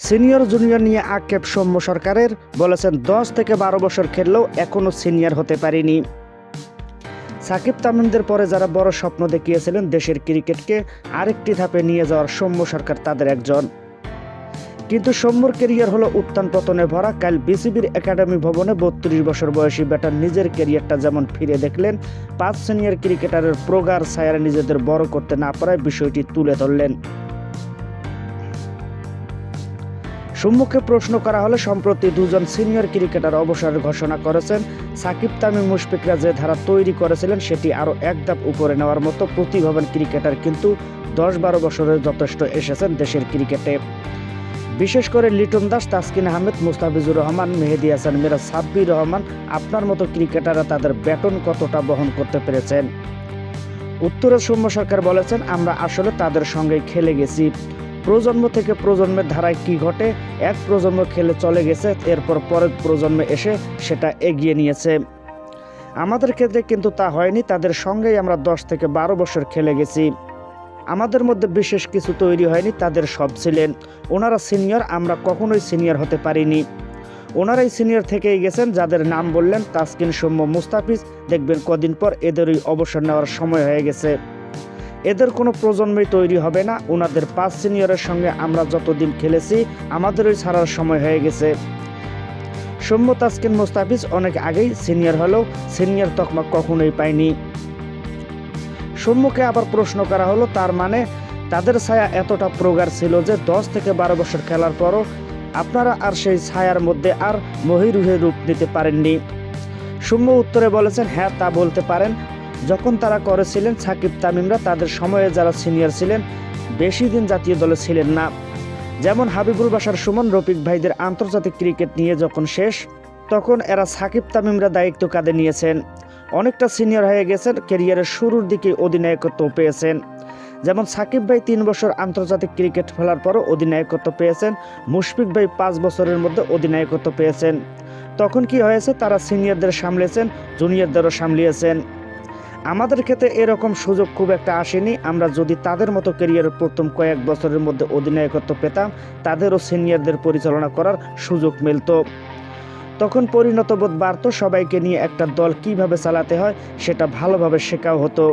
Senior junior নিয়ে আক্ষেপ সৌম্য সরকারের, বলেছেন দশ থেকে বারো বছর খেললেও এখনও সিনিয়র হতে পারিনি। সাকিব তামিমদের পরে যারা বড় স্বপ্ন দেখিয়েছিলেন দেশের ক্রিকেটকে, আরেকটি ধাপে নিয়ে যাওয়ার সৌম্য সরকার তাদের একজন। কিন্তু সৌম্যর কেরিয়ার হলো উত্থান পতনে ভরা। কাল বিসিবির একাডেমি ভবনে বত্রিশ বছর বয়সী ব্যাটার নিজের কেরিয়ারটা যেমন ফিরে দেখলেন, পাঁচ সিনিয়র ক্রিকেটারের প্রগার ছায়ারা নিজেদের বড় করতে না পারায় বিষয়টি তুলে ধরলেন। সম্মুখে প্রশ্ন করা হলে সম্প্রতি দুজন সিনিয়র ক্রিকেটার অবসরের ঘোষণা করেছেন। সাকিব, তামিম, মুশফিকরা যে ধারা তৈরি করেছিলেন, সেটি আরও এক ধাপ উপরে নেওয়ার মতো প্রতিভাবান ক্রিকেটার কিন্তু দশ বারো বছরের যথেষ্ট এসেছেন দেশের ক্রিকেটে। বিশেষ করে লিটন দাস, তাসকিন আহমেদ, মুস্তাফিজুর রহমান, মেহেদি হাসান, মিরাজ সাব্বির রহমান আপনার মতো ক্রিকেটাররা তাদের ব্যাটন কতটা বহন করতে পেরেছেন? উত্তরের সৌম্য সরকার বলেছেন, আমরা আসলে তাদের সঙ্গেই খেলে গেছি। প্রজন্ম থেকে প্রজন্মের ধারায় কি ঘটে, এক প্রজন্ম খেলে চলে গেছে, এরপর পরের প্রজন্মে এসে সেটা এগিয়ে নিয়েছে। আমাদের ক্ষেত্রে কিন্তু তা হয়নি, তাদের সঙ্গেই আমরা দশ থেকে বারো বছর খেলে গেছি। আমাদের মধ্যে বিশেষ কিছু তৈরি হয়নি, তাদের সব ছিলেন। ওনারা সিনিয়র, আমরা কখনোই সিনিয়র হতে পারিনি। ওনারাই সিনিয়র থেকেই গেছেন, যাদের নাম বললেন তাসকিন সৌম্য মুস্তাফিজ। দেখবেন কদিন পর এদেরই অবসর নেওয়ার সময় হয়ে গেছে। এদের কোনো প্রজন্মই তৈরি হবে না। ওনাদের পাঁচ সিনিয়রের সঙ্গে আমরা যতদিন খেলেছি, আমাদেরই ছাড়ার সময় হয়ে গেছে। সৌম্য তাসকিন মুস্তাফিজ অনেক আগেই সিনিয়র হলেও সিনিয়র তকমা কখনোই পায়নি। সৌম্যকে আবার প্রশ্ন করা হলো, তার মানে তাদের ছায়া এতটা প্রগার ছিল যে দশ থেকে বারো বছর খেলার পরও আপনারা আর সেই ছায়ার মধ্যে আর মহিরুহে রূপ দিতে পারেননি। সৌম্য উত্তরে বলেছেন হ্যাঁ তা বলতে পারেন। যখন তারা করেছিলেন, সাকিব তামিমরা তাদের সময়ে যারা সিনিয়র ছিলেন, বেশি দিন জাতীয় দলে ছিলেন না। যেমন হাবিবুল বাসার সুমন, রফিক ভাইদের আন্তর্জাতিক ক্রিকেট নিয়ে যখন শেষ, তখন এরা সাকিব তামিমরা দায়িত্ব কাঁধে নিয়েছেন। অনেকটা সিনিয়র হয়ে গেছেন, ক্যারিয়ারের শুরুর দিকে অধিনায়কত্ব পেয়েছেন। যেমন সাকিব ভাই তিন বছর আন্তর্জাতিক ক্রিকেট খেলার পরও অধিনায়কত্ব পেয়েছেন, মুশফিক ভাই পাঁচ বছরের মধ্যে অধিনায়কত্ব পেয়েছেন। তখন কি হয়েছে, তারা সিনিয়রদের সামলেছেন, জুনিয়রদেরও সামলিয়েছেন। আমাদের ক্ষেত্রে এরকম সুযোগ খুব একটা আসেনি। আমরা যদি তাদের মতো ক্যারিয়ারের প্রথম কয়েক বছরের মধ্যে অধিনায়কত্ব পেতাম, তাদেরও সিনিয়রদের পরিচালনা করার সুযোগ মিলত। তখন পরিণতবোধ বাড়ত সবাইকে নিয়ে একটা দল কীভাবে চালাতে হয়, সেটা ভালোভাবে শেখাও হতো।